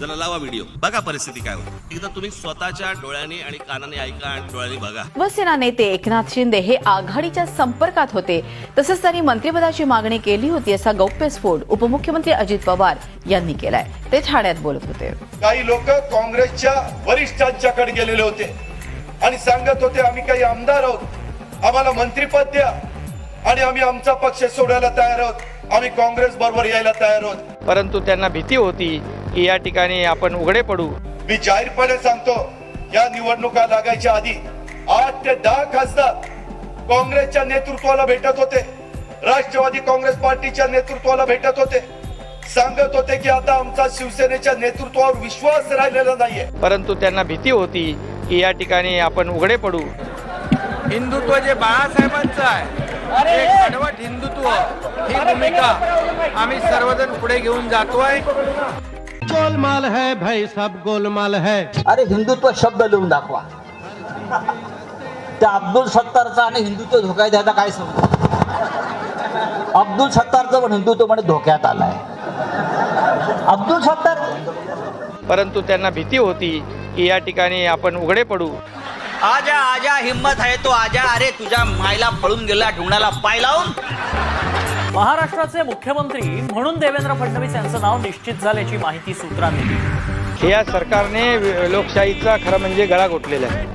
जरा लावा व्हिडिओ. बघा परिस्थिती काय होती. एकदा तुम्ही स्वतःच्या डोळ्यांनी आणि कानाने ऐका आणि डोळ्यांनी बघा. शिवसेना नेते एकनाथ शिंदे हे आघाडीच्या संपर्कात होते. तसंच त्यांनी मंत्रिपदाची मागणी केली होती असा गौप्यस्फोट उपमुख्यमंत्री अजित पवार यांनी केलाय. ते ठाण्यात बोलत होते. काही लोक काँग्रेसच्या वरिष्ठांच्याकडे गेलेले होते आणि सांगत होते आम्ही काही आमदार आहोत. आम्हाला मंत्रीपद द्या आणि आम्ही आमचा पक्ष सोडायला तयार आहोत. आम्ही काँग्रेस बरोबर यायला तयार आहोत. परंतु त्यांना भीती होती की या ठिकाणी आपण उघडे पडू. मी जाहीरपणे सांगतो या निवडणुका लागायच्या आधी आठ ते दहा खासदार काँग्रेसच्या नेतृत्वाला भेटत होते. राष्ट्रवादी काँग्रेस पार्टीच्या नेतृत्वाला भेटत होते. सांगत होते की आता आमचा शिवसेनेच्या नेतृत्वावर विश्वास राहिलेला नाहीये. परंतु त्यांना भीती होती की या ठिकाणी आपण उघडे पडू. हिंदुत्व जे बाळासाहेबांचं आहे ते कडवट हिंदुत्व ही भूमिका आम्ही सर्वजण पुढे घेऊन जातोय. गोलमाल है भाई सब गोलमाल है। अरे हिंदुत्व शब्द लिहून दाखवा. त्या अब्दुल सत्तारचा आणि हिंदुत्व धोक्यात द्यायचा काय संबंध अब्दुल सत्तारचं पण हिंदुत्व म्हणे धोक्यात आलाय. अब्दुल सत्तार परंतु त्यांना भीती होती की या ठिकाणी आपण उघडे पडू. आजा आजा हिम्मत आहे तो आजा. अरे तुझ्या मायला पळून गेला ढुंगणाला पाय लावून. महाराष्ट्राचे मुख्यमंत्री म्हणून देवेंद्र फडणवीस यांचं नाव निश्चित झाल्याची माहिती सूत्रांनी दिली. या सरकारने लोकशाहीचा खरं म्हणजे गळा घोटलेला आहे.